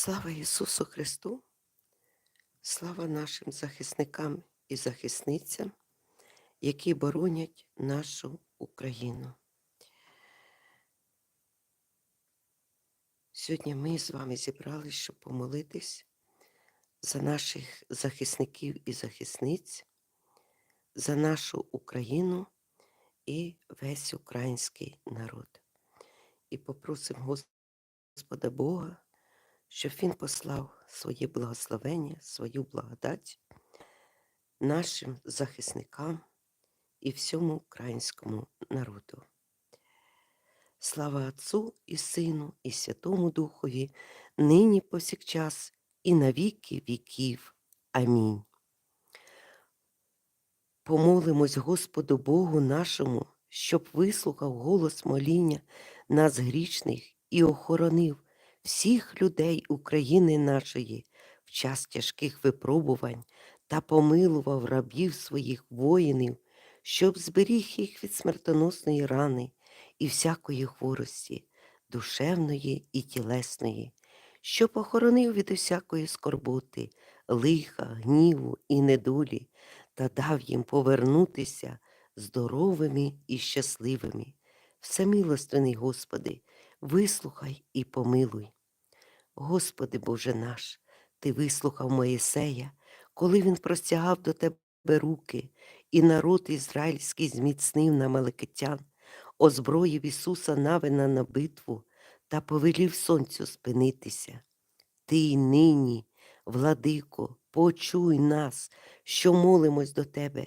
Слава Ісусу Христу, слава нашим захисникам і захисницям, які боронять нашу Україну. Сьогодні ми з вами зібрались, щоб помолитись за наших захисників і захисниць, за нашу Україну і весь український народ. І попросимо Господа Бога, щоб Він послав своє благословення, свою благодать нашим захисникам і всьому українському народу. Слава Отцу і Сину, і Святому Духові, нині повсякчас, і на віки віків. Амінь. Помолимось Господу Богу нашому, щоб вислухав голос моління нас грішних і охоронив всіх людей України нашої в час тяжких випробувань та помилував рабів своїх воїнів, щоб зберіг їх від смертоносної рани і всякої хворості, душевної і тілесної, щоб охоронив від усякої скорботи, лиха, гніву і недолі, та дав їм повернутися здоровими і щасливими. Всемилостивний Господи, вислухай і помилуй. Господи Боже наш, Ти вислухав Моїсея, коли він простягав до Тебе руки, і народ ізраїльський зміцнив на Маликитян, озброїв Ісуса Навина на битву та повелів сонцю спинитися. Ти й нині, владико, почуй нас, що молимось до Тебе,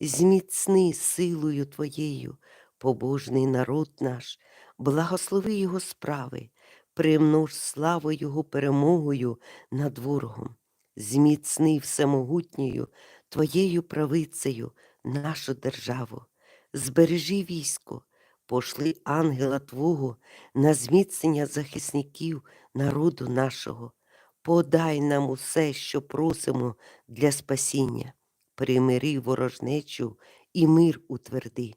зміцни силою Твоєю, побожний народ наш, благослови Його справи, примнож славу Його перемогою над ворогом, зміцни всемогутньою Твоєю правицею нашу державу, збережи військо, пошли ангела Твого на зміцнення захисників народу нашого, подай нам усе, що просимо для спасіння, примири ворожнечу і мир утверди.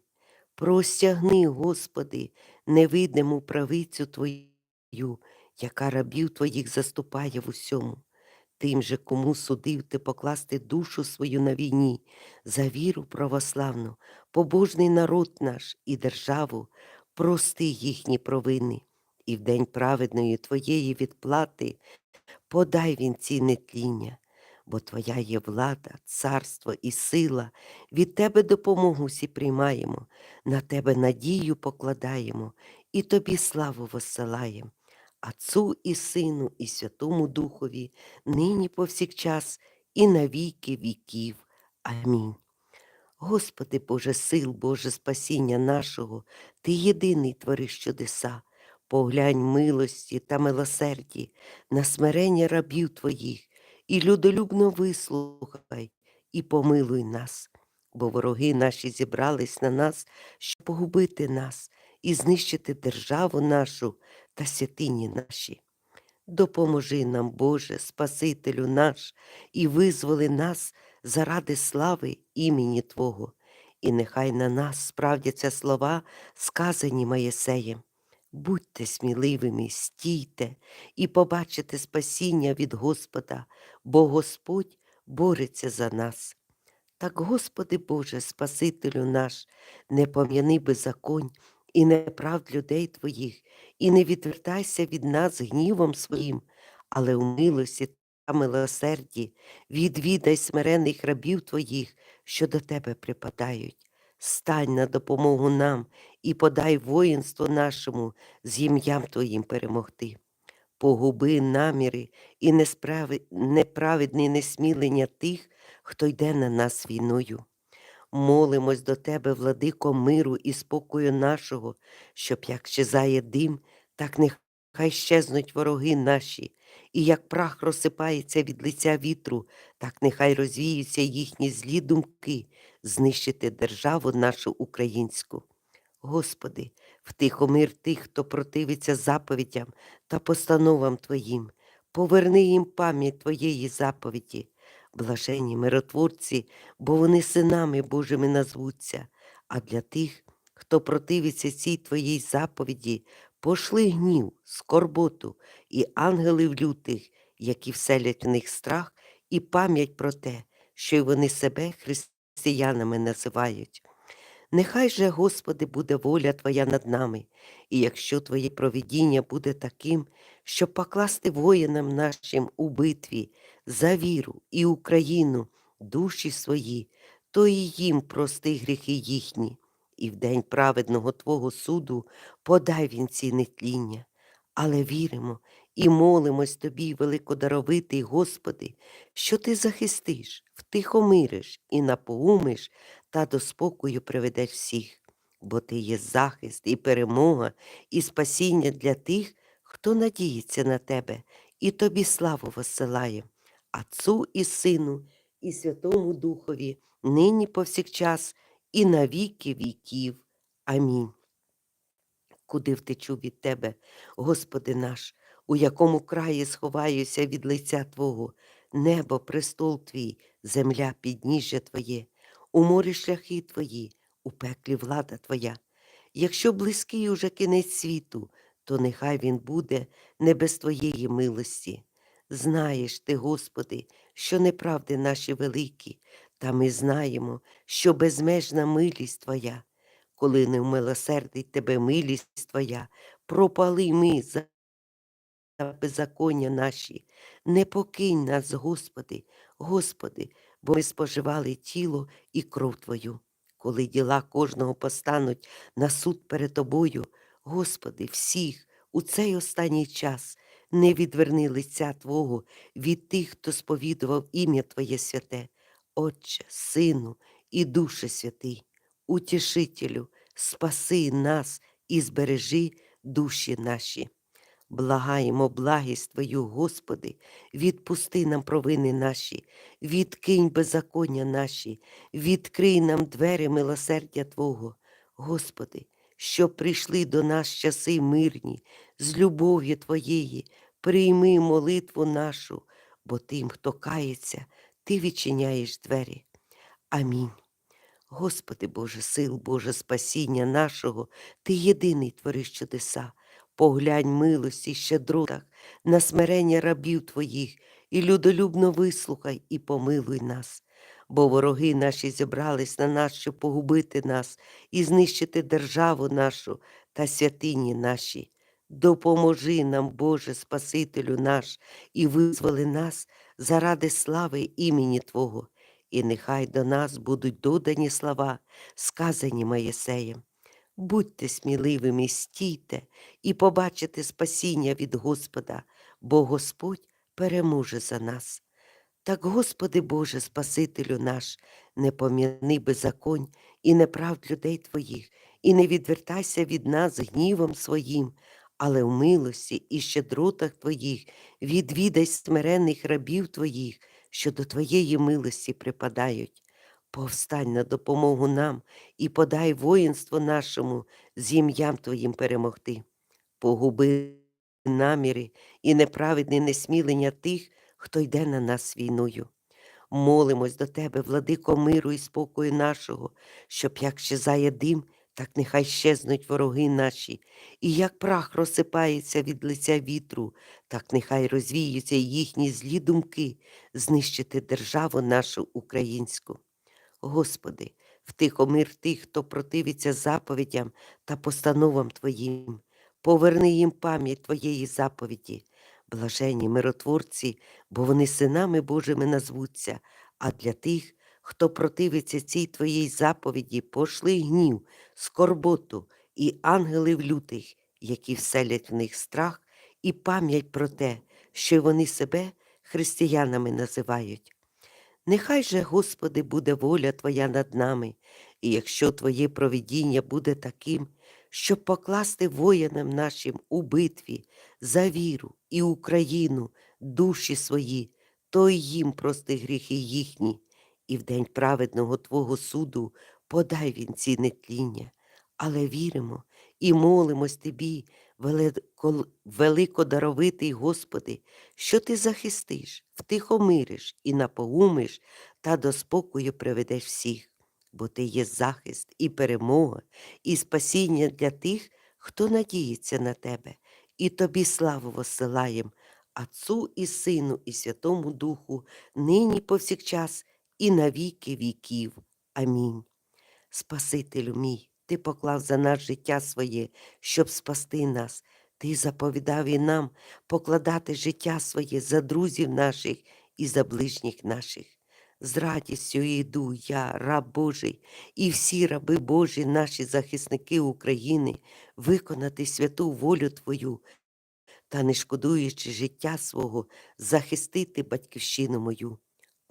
Простягни, Господи, невидиму правицю Твою, яка рабів Твоїх заступає в усьому. Тим же, кому судив ти покласти душу свою на війні, за віру православну, побожний народ наш і державу, прости їхні провини, і в день праведної Твоєї відплати подай він ці нетління, бо Твоя є влада, царство і сила, від Тебе допомогу всі приймаємо, на Тебе надію покладаємо і Тобі славу воссилаємо. Отцу і Сину, і Святому Духові, нині повсякчас, і на віки віків. Амінь. Господи Боже сил, Боже спасіння нашого, Ти єдиний твориш чудеса, поглянь милості та милосерді на смирення рабів Твоїх, і людолюбно вислухай, і помилуй нас, бо вороги наші зібрались на нас, щоб погубити нас і знищити державу нашу та святині наші. Допоможи нам, Боже, Спасителю наш, і визволи нас заради слави імені Твого, і нехай на нас справдяться слова, сказані Моєсеєм. Будьте сміливими, стійте і побачите спасіння від Господа, бо Господь бореться за нас. Так, Господи Боже, Спасителю наш, не пом'яни беззаконь і неправд людей Твоїх, і не відвертайся від нас гнівом своїм, але у милості та милосерді відвідай смирених рабів Твоїх, що до Тебе припадають. Стань на допомогу нам і подай воїнство нашому з ім'ям Твоїм перемогти. Погуби наміри і несправи... неправедне несмілення тих, хто йде на нас війною. Молимось до Тебе, владико миру і спокою нашого, щоб як щезає дим, так нехай щезнуть вороги наші, і як прах розсипається від лиця вітру, так нехай розвіються їхні злі думки, знищити державу нашу українську. Господи, втихомир тих, хто противиться заповідям та постановам Твоїм, поверни їм пам'ять Твоєї заповіді, блажені миротворці, бо вони синами Божими назвуться, а для тих, хто противиться цій Твоїй заповіді, Пошли гнів, скорботу і ангелів лютих, які вселять в них страх, і пам'ять про те, що й вони себе християнами називають. Нехай же, Господи, буде воля Твоя над нами, і якщо Твоє провидіння буде таким, щоб покласти воїнам нашим у битві за віру і Україну, душі свої, то і їм прости гріхи їхні, і в день праведного Твого суду подай вінці нетління. Але віримо і молимось Тобі, великодаровитий Господи, що Ти захистиш, втихомириш і напоумиш та до спокою приведеш всіх, бо Ти є захист і перемога, і спасіння для тих, хто надіється на Тебе, і Тобі славу воссилає, Отцу і Сину, і Святому Духові, нині повсякчас, і на віки віків. Амінь. Куди втечу від Тебе, Господи наш, у якому краї сховаюся від лиця Твого, небо, престол Твій, земля, підніжжя Твоє, у морі шляхи Твої, у пеклі влада Твоя. Якщо близький уже кінець світу, то нехай він буде не без Твоєї милості. Знаєш ти, Господи, що неправди наші великі, та ми знаємо, що безмежна милість Твоя. Коли не вмилосердить Тебе милість Твоя, пропали ми за беззаконня наші. Не покинь нас, Господи, Господи, бо ми споживали тіло і кров Твою. Коли діла кожного постануть на суд перед Тобою, Господи, всіх у цей останній час не відверни лиця Твого від тих, хто сповідував ім'я Твоє святе, Отче, Сину і Душе Святий, Утішителю, спаси нас і збережи душі наші. Благаємо благість Твою, Господи, відпусти нам провини наші, відкинь беззаконня наші, відкрий нам двері милосердя Твого, Господи, щоб прийшли до нас часи мирні, з любов'ю Твоєї, прийми молитву нашу, бо тим, хто кається, Ти відчиняєш двері. Амінь. Господи Боже, сил, Боже спасіння нашого, Ти єдиний твориш чудеса. Поглянь милості, щедротах на смирення рабів Твоїх, і людолюбно вислухай і помилуй нас, бо вороги наші зібрались на нас, щоб погубити нас і знищити державу нашу та святині наші. Допоможи нам, Боже, Спасителю наш, і визволи нас заради слави імені Твого, і нехай до нас будуть додані слова, сказані Моєсеєм. Будьте сміливими, стійте і побачите спасіння від Господа, бо Господь переможе за нас. Так, Господи Боже, Спасителю наш, не пом'яни беззаконь і неправд людей Твоїх, і не відвертайся від нас гнівом своїм, але в милості і щедротах Твоїх відвідай смирених рабів Твоїх, що до Твоєї милості припадають. Повстань на допомогу нам і подай воїнство нашому з ім'ям Твоїм перемогти. Погуби наміри і неправедне несмілення тих, хто йде на нас війною. Молимось до Тебе, владико миру і спокою нашого, щоб як щезає дим, так нехай щезнуть вороги наші, і як прах розсипається від лиця вітру, так нехай розвіються їхні злі думки знищити державу нашу українську. Господи, втихомир тих, хто противиться заповідям та постановам Твоїм, поверни їм пам'ять Твоєї заповіді, блажені миротворці, бо вони синами Божими назвуться, а для тих, хто противиться цій Твоїй заповіді, пошли гнів, скорботу і ангелів лютих, які вселять в них страх і пам'ять про те, що вони себе християнами називають. Нехай же, Господи, буде воля Твоя над нами, і якщо Твоє провидіння буде таким, щоб покласти воїнам нашим у битві за віру і Україну, душі свої, то й їм прости гріхи їхні, і в день праведного Твого суду подай вінці нетління. Але віримо і молимось Тобі, велико- великодаровитий Господи, що Ти захистиш, втихомириш і напоумиш та до спокою приведеш всіх, бо Ти є захист і перемога, і спасіння для тих, хто надіється на тебе, і тобі славу воссилаєм, Отцу і Сину, і Святому Духу, нині повсякчас, і на віки віків. Амінь. Спасителю мій, Ти поклав за нас життя своє, щоб спасти нас. Ти заповідав і нам покладати життя своє за друзів наших і за ближніх наших. З радістю йду я, раб Божий, і всі раби Божі, наші захисники України, виконати святу волю Твою та, не шкодуючи життя свого, захистити батьківщину мою.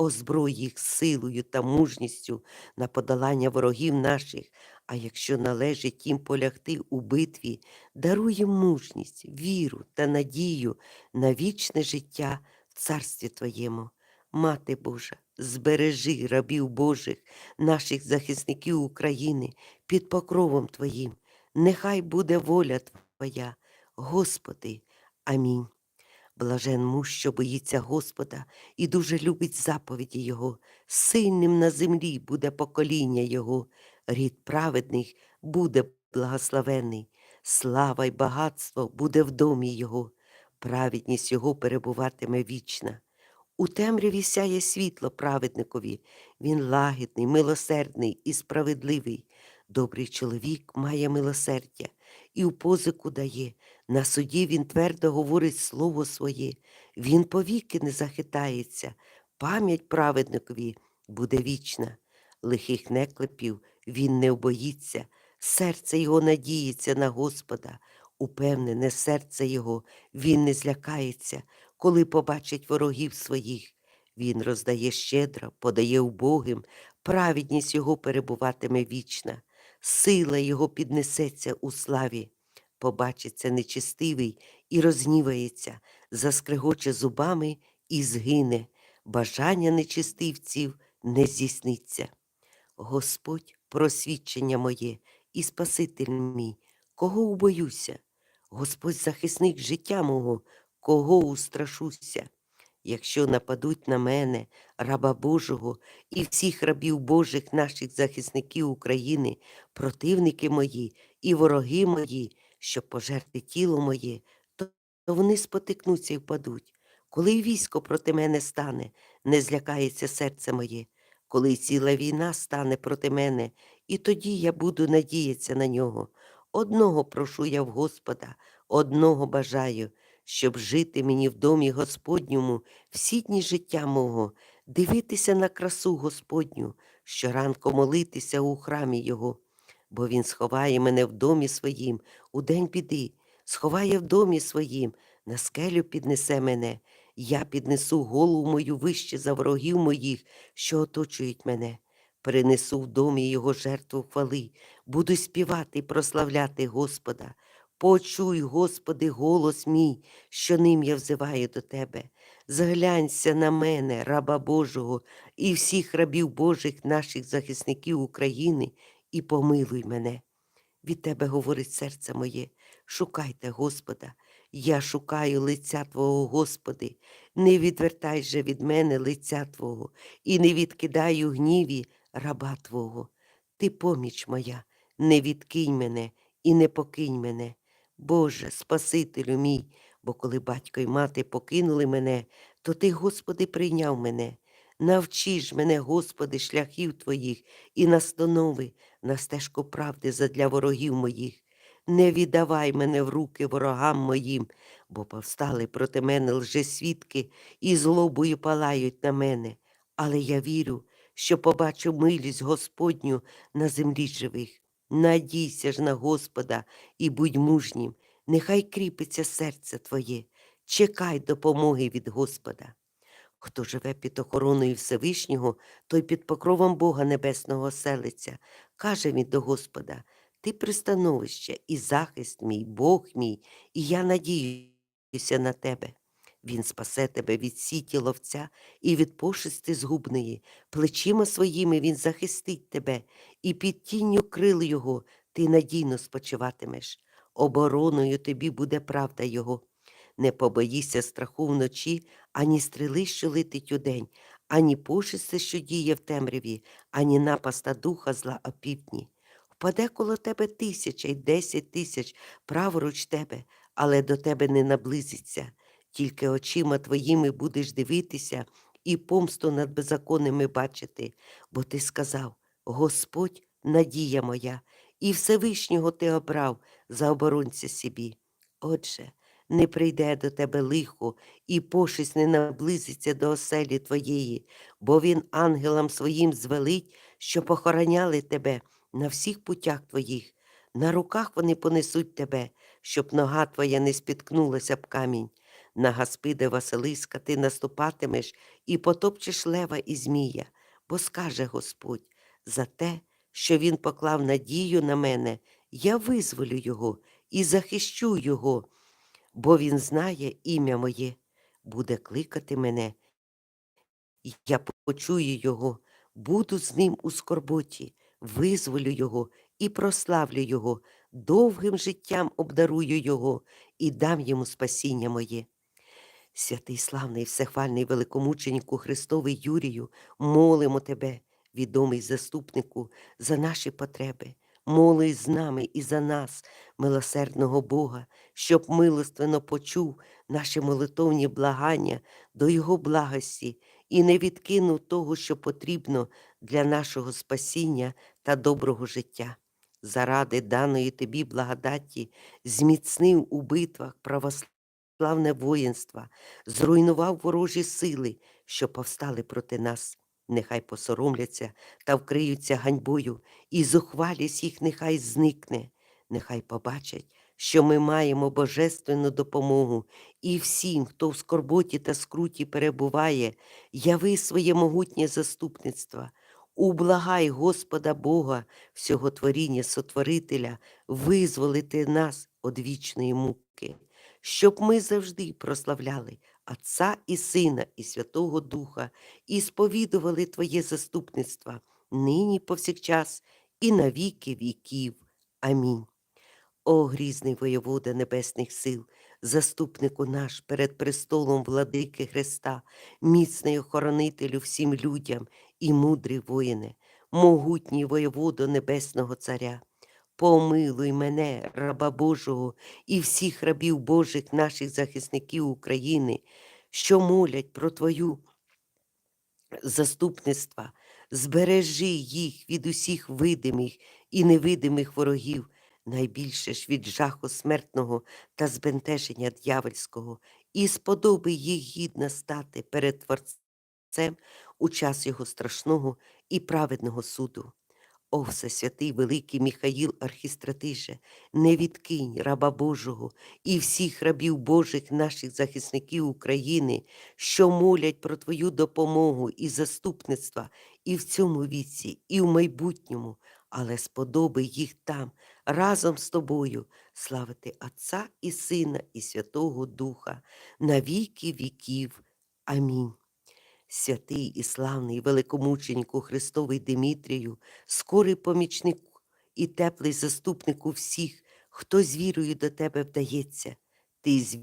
Озброй їх силою та мужністю на подолання ворогів наших, а якщо належить їм полягти у битві, даруй їм мужність, віру та надію на вічне життя в царстві Твоєму. Мати Божа, збережи рабів Божих, наших захисників України під покровом Твоїм. Нехай буде воля Твоя, Господи. Амінь. Блажен муж, що боїться Господа і дуже любить заповіді Його. Сильним на землі буде покоління Його, рід праведних буде благословений, слава й багатство буде в домі Його, праведність Його перебуватиме вічна. У темряві сяє світло праведникові, він лагідний, милосердний і справедливий. Добрий чоловік має милосердя і у позику дає. На суді він твердо говорить слово своє, він повіки не захитається, пам'ять праведникові буде вічна. Лихих неклепів він не обоїться, серце його надіється на Господа, упевнене серце його, він не злякається, коли побачить ворогів своїх. Він роздає щедро, подає убогим, праведність його перебуватиме вічна, сила його піднесеться у славі. Побачиться нечистивий і розгнівається, заскрегоче зубами і згине, бажання нечистивців не здійсниться. Господь, просвідчення моє і Спаситель мій, кого убоюся, Господь захисник життя мого, кого устрашуся. Якщо нападуть на мене, раба Божого, і всіх рабів Божих наших захисників України, противники мої і вороги мої, щоб пожерти тіло моє, то вони спотикнуться і впадуть. Коли військо проти мене стане, не злякається серце моє, коли ціла війна стане проти мене, і тоді я буду надіятися на нього. Одного прошу я в Господа, одного бажаю, щоб жити мені в домі Господньому всі дні життя мого, дивитися на красу Господню, щоранку молитися у храмі Його, бо Він сховає мене в домі своїм у день біди, сховає в домі своїм, на скелю піднесе мене. Я піднесу голову мою вище за ворогів моїх, що оточують мене. Принесу в домі його жертву хвали, буду співати і прославляти Господа. Почуй, Господи, голос мій, що ним я взиваю до Тебе. Зглянься на мене, раба Божого, і всіх рабів Божих, наших захисників України, і помилуй мене. Від Тебе говорить серце моє, шукайте Господа, я шукаю лиця Твого, Господи, не відвертай же від мене лиця Твого, і не відкидай у гніві раба Твого. Ти поміч моя, не відкинь мене і не покинь мене. Боже, Спасителю мій, бо коли батько й мати покинули мене, то Ти, Господи, прийняв мене. Навчи ж мене, Господи, шляхів Твоїх і настанови на стежку правди задля ворогів моїх. Не віддавай мене в руки ворогам моїм, бо повстали проти мене лжесвідки і злобою палають на мене. Але я вірю, що побачу милість Господню на землі живих. Надійся ж на Господа і будь мужнім, нехай кріпиться серце твоє, чекай допомоги від Господа. Хто живе під охороною Всевишнього, той під покровом Бога Небесного селиться, каже він до Господа, ти пристановище і захист мій, Бог мій, і я надіюся на тебе. Він спасе тебе від сіті ловця і від пошисти згубної, плечима своїми він захистить тебе, і під тінню крил його ти надійно спочиватимеш. Обороною тобі буде правда його. Не побоїся страху вночі, ані стріли, що летить удень, ані пошисти, що діє в темряві, ані напаста духа зла опівдні. Впаде коло тебе тисяча й десять тисяч праворуч тебе, але до тебе не наблизиться. Тільки очима твоїми будеш дивитися і помсту над беззаконними бачити, бо ти сказав: Господь, надія моя, і Всевишнього ти обрав за оборонця собі. Отже, не прийде до тебе лихо, і пошесть не наблизиться до оселі твоєї, бо він ангелам своїм звелить, що похороняли тебе на всіх путях твоїх. На руках вони понесуть тебе, щоб нога твоя не спіткнулася б камінь. На Гаспиде Василиска ти наступатимеш і потопчеш лева і змія, бо скаже Господь, за те, що він поклав надію на мене, я визволю його і захищу його, бо він знає ім'я моє, буде кликати мене. Я почую його, буду з ним у скорботі, визволю його і прославлю його, довгим життям обдарую його і дам йому спасіння моє. Святий славний, всехвальний великомученику Христовий Юрію, молимо тебе, відомий заступнику, за наші потреби. Молись з нами і за нас, милосердного Бога, щоб милостивно почув наші молитовні благання до Його благості і не відкинув того, що потрібно для нашого спасіння та доброго життя. Заради даної тобі благодаті зміцнив у битвах православне воїнство, зруйнував ворожі сили, що повстали проти нас. Нехай посоромляться та вкриються ганьбою, і зухвалість їх нехай зникне, нехай побачать, що ми маємо божественну допомогу, і всім, хто в скорботі та скруті перебуває, яви своє могутнє заступництво. Ублагай Господа Бога, всього творіння Сотворителя, визволити нас від вічної муки, щоб ми завжди прославляли Отця і Сина, і Святого Духа, і сповідували Твоє заступництво нині повсякчас і на віки віків. Амінь. О, грізний воєвода небесних сил, заступнику наш перед престолом владики Христа, міцний охоронителю всім людям і мудрий воїне, могутній воєводо Небесного Царя. Помилуй мене, раба Божого, і всіх рабів Божих наших захисників України, що молять про Твою заступництва, збережи їх від усіх видимих і невидимих ворогів, найбільше ж від жаху смертного та збентеження дьявольського, і сподоби їх гідно стати перед Творцем у час його страшного і праведного суду. О, всесвятий великий Міхаїл Архістратиже, не відкинь раба Божого і всіх рабів Божих наших захисників України, що молять про Твою допомогу і заступництва і в цьому віці, і в майбутньому, але сподоби їх там разом з тобою славити Отця і Сина, і Святого Духа на віки віків. Амінь. Святий і славний великомученику Христовий Димітрію, скорий помічник і теплий заступнику всіх, хто з вірою до тебе вдається, ти з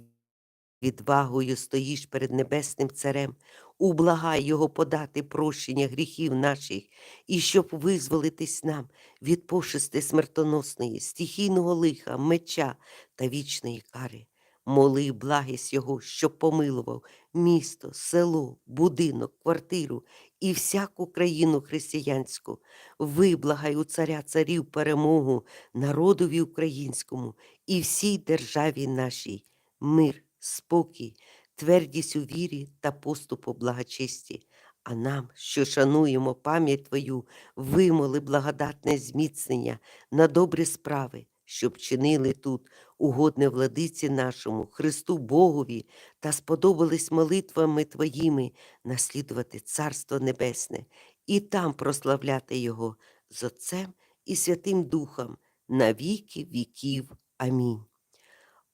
відвагою стоїш перед Небесним Царем, ублагай Його подати прощення гріхів наших, і щоб визволитись нам від пошести смертоносної, стихійного лиха, меча та вічної кари. Моли благість Його, щоб помилував місто, село, будинок, квартиру і всяку країну християнську. Виблагай у царя царів перемогу народові українському і всій державі нашій, мир, спокій, твердість у вірі та поступу благочесті. А нам, що шануємо пам'ять Твою, вимоли благодатне зміцнення на добрі справи, щоб чинили тут угодне владиці нашому, Христу Богові, та сподобались молитвами Твоїми наслідувати Царство Небесне і там прославляти Його з Отцем і Святим Духом на віки віків. Амінь.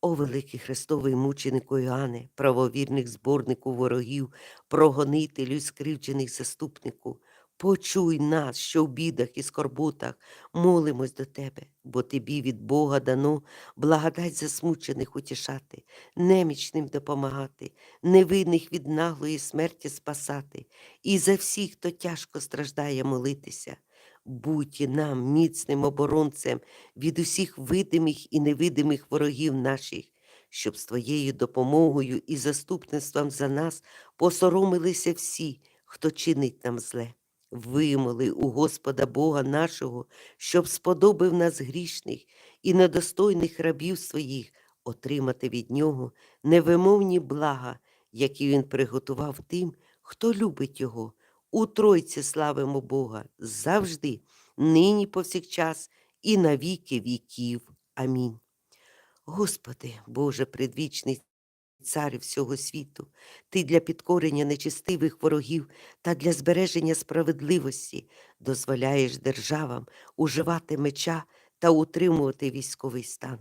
О, великий Христовий мученику Іоанне, правовірних зборнику ворогів, прогонителю і скривджених заступнику, почуй нас, що в бідах і скорботах молимось до Тебе, бо Тобі від Бога дано благодать засмучених утішати, немічним допомагати, невинних від наглої смерті спасати, і за всіх, хто тяжко страждає молитися. Будь і нам міцним оборонцем від усіх видимих і невидимих ворогів наших, щоб з Твоєю допомогою і заступництвом за нас посоромилися всі, хто чинить нам зле. Вимоли у Господа Бога нашого, щоб сподобив нас грішних і недостойних рабів своїх отримати від Нього невимовні блага, які Він приготував тим, хто любить Його. У Тройці славимо Бога завжди, нині повсякчас і на віки віків. Амінь. Господи, Боже предвічний цар всього світу, Ти для підкорення нечестивих ворогів та для збереження справедливості дозволяєш державам уживати меча та утримувати військовий стан.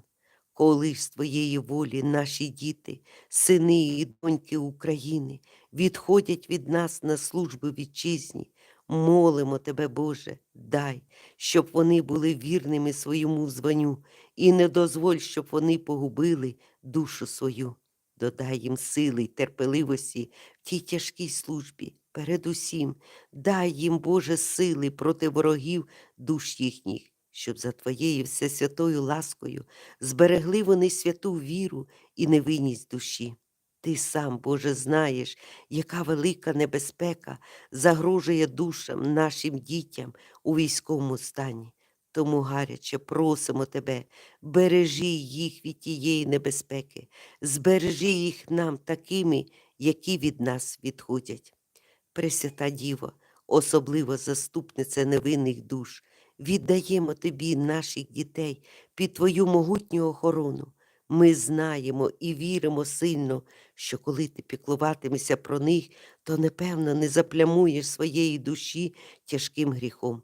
Коли ж з твоєї волі наші діти, сини і доньки України відходять від нас на службу вітчизні, молимо тебе, Боже, дай, щоб вони були вірними своєму званню, і не дозволь, щоб вони погубили душу свою. Додай їм сили й терпеливості в тій тяжкій службі. Передусім, дай їм, Боже, сили проти ворогів душ їхніх, щоб за Твоєю всесвятою ласкою зберегли вони святу віру і невинність душі. Ти сам, Боже, знаєш, яка велика небезпека загрожує душам нашим дітям у військовому стані. Тому гаряче просимо тебе, бережи їх від тієї небезпеки, збережи їх нам такими, які від нас відходять. Пресвята Діво, особливо заступниця невинних душ, віддаємо тобі наших дітей під твою могутню охорону. Ми знаємо і віримо сильно, що коли ти піклуватимешся про них, то непевно не заплямуєш своєї душі тяжким гріхом.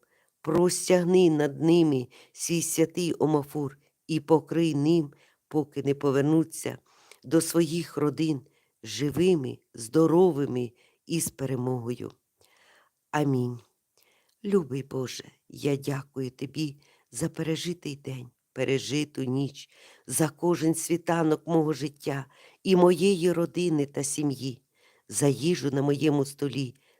Простягни над ними свій святий омофор і покрий ним, поки не повернуться до своїх родин живими, здоровими і з перемогою. Амінь. Любий Боже, я дякую Тобі за пережитий день, пережиту ніч, за кожен світанок мого життя і моєї родини та сім'ї, за їжу на моєму столі,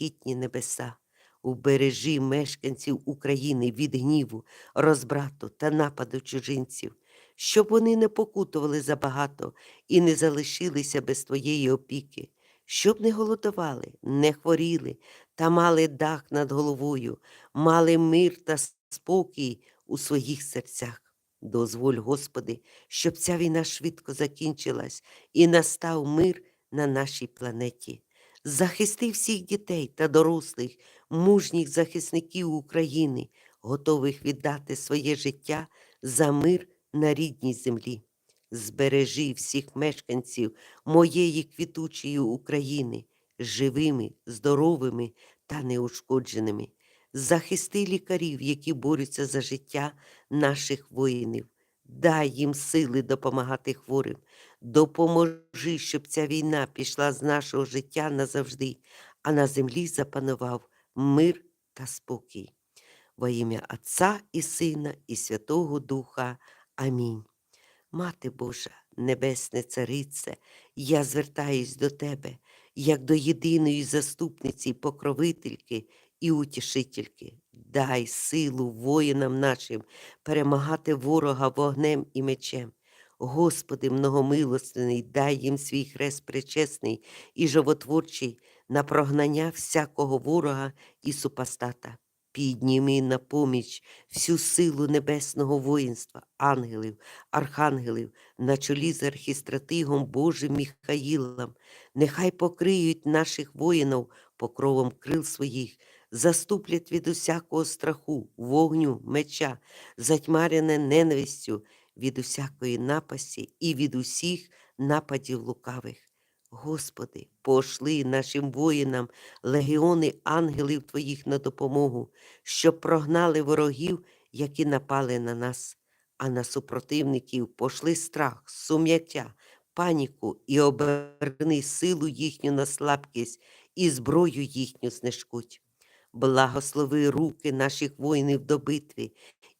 блакитні небеса. Убережи мешканців України від гніву, розбрату та нападу чужинців, щоб вони не покутували забагато і не залишилися без твоєї опіки щоб не голодували, не хворіли та мали дах над головою, мали мир та спокій у своїх серцях. Дозволь, Господи, щоб ця війна швидко закінчилась і настав мир на нашій планеті. Захисти всіх дітей та дорослих, мужніх захисників України, готових віддати своє життя за мир на рідній землі збережи всіх мешканців моєї квітучої України живими, здоровими та неушкодженими. Захисти лікарів, які борються за життя наших воїнів. Дай їм сили допомагати хворим. Допоможи, щоб ця війна пішла з нашого життя назавжди, а на землі запанував мир та спокій. Во ім'я Отця і Сина, і Святого Духа. Амінь. Мати Божа, Небесне Царице, я звертаюсь до Тебе, як до єдиної заступниці, покровительки і утішительки. Дай силу воїнам нашим перемагати ворога вогнем і мечем. Господи, многомилостивний, дай їм свій хрест причесний і животворчий на прогнання всякого ворога і супостата. Підніми на поміч всю силу небесного воїнства, ангелів, архангелів, на чолі з архістратигом Божим Міхаїлом, нехай покриють наших воїнів покровом крил своїх, заступлять від усякого страху, вогню, меча, затьмарене ненавистю від усякої напасті і від усіх нападів лукавих. Господи, пошли нашим воїнам легіони ангелів Твоїх на допомогу, щоб прогнали ворогів, які напали на нас, а на супротивників пошли страх, сум'яття, паніку і оберни силу їхню на слабкість і зброю їхню знешкуть. Благослови руки наших воїнів до битви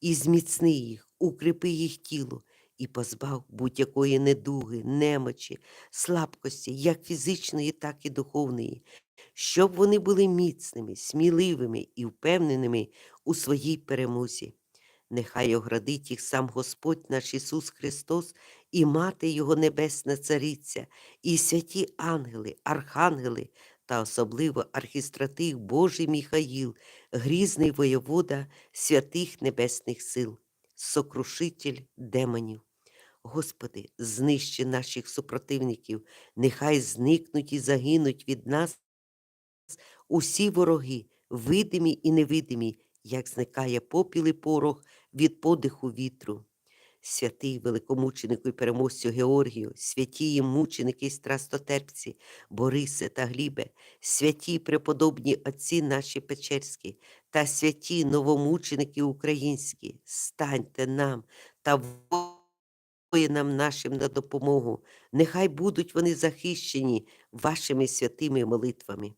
і зміцни їх, укріпи їх тіло і позбав будь-якої недуги, немочі, слабкості, як фізичної, так і духовної, щоб вони були міцними, сміливими і впевненими у своїй перемозі. Нехай оградить їх сам Господь наш Ісус Христос і Мати Його Небесна Цариця, і святі ангели, архангели та особливо архістратих Божий Міхаїл, грізний воєвода святих небесних сил, сокрушитель демонів. Господи, знищи наших супротивників, нехай зникнуть і загинуть від нас усі вороги, видимі і невидимі, як зникає попіл і порох від подиху вітру. Святий великомученику і переможцю Георгію, святі мученики і страстотерпці, Борисе та Глібе, святі преподобні отці наші Печерські та святі новомученики українські, станьте нам та воїнам нашим на допомогу. Нехай будуть вони захищені вашими святими молитвами.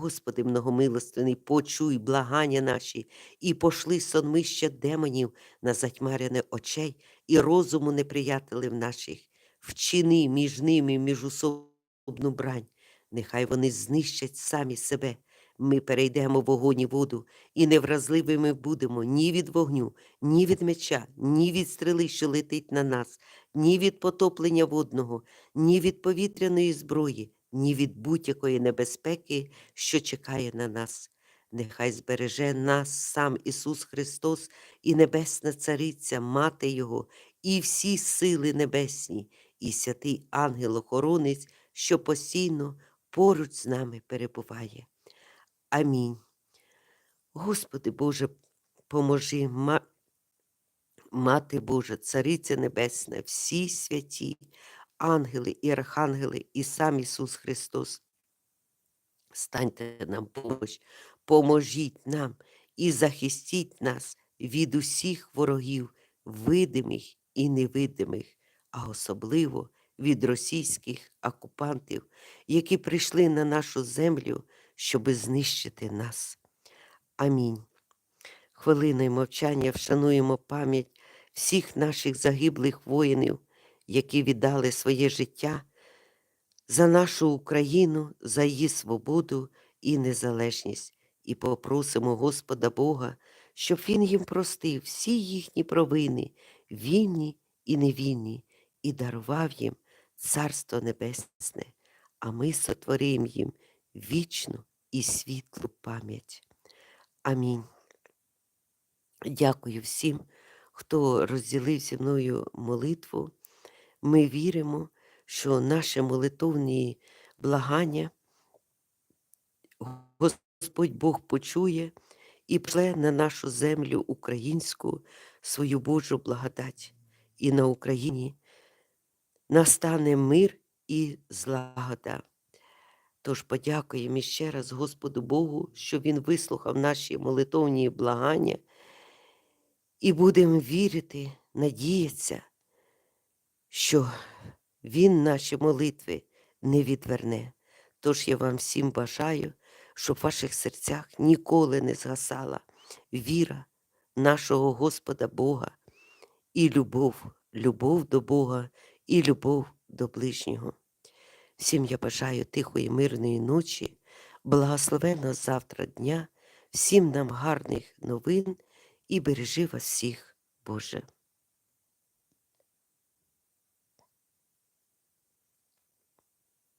Господи, многомилостивний, почуй благання наші і пошли сонмища демонів на затьмарене очей і розуму неприятелів наших, вчини між ними міжусобну брань. Нехай вони знищать самі себе. Ми перейдемо вогонь і воду, і невразливими будемо ні від вогню, ні від меча, ні від стріли, що летить на нас, ні від потоплення водного, ні від повітряної зброї, ні від будь-якої небезпеки, що чекає на нас. Нехай збереже нас сам Ісус Христос і Небесна Цариця, Мати Його, і всі сили небесні, і святий ангел-охоронець, що постійно поруч з нами перебуває. Амінь. Господи Боже, поможи. Мати Божа, Цариця Небесна, всі святі, ангели і архангели, і сам Ісус Христос. Станьте нам помощ, поможіть нам і захистіть нас від усіх ворогів, видимих і невидимих, а особливо від російських окупантів, які прийшли на нашу землю, щоби знищити нас. Амінь. Хвилиною мовчання вшануємо пам'ять всіх наших загиблих воїнів, які віддали своє життя за нашу Україну, за її свободу і незалежність, і попросимо Господа Бога, щоб Він їм простив всі їхні провини, вільні і невільні, і дарував їм Царство Небесне, а ми сотворимо їм вічну і світлу пам'ять. Амінь. Дякую всім, хто розділив зі мною молитву. Ми віримо, що наше молитовні благання Господь Бог почує і пле на нашу землю українську свою Божу благодать. І на Україні настане мир і злагода. Тож подякуємо іще раз Господу Богу, що Він вислухав наші молитовні благання, і будемо вірити, надіятися, що Він наші молитви не відверне. Тож я вам всім бажаю, щоб в ваших серцях ніколи не згасала віра нашого Господа Бога і любов, любов до Бога і любов до ближнього. Всім я бажаю тихої, мирної ночі, благословенного завтра дня, всім нам гарних новин і бережи вас всіх, Боже.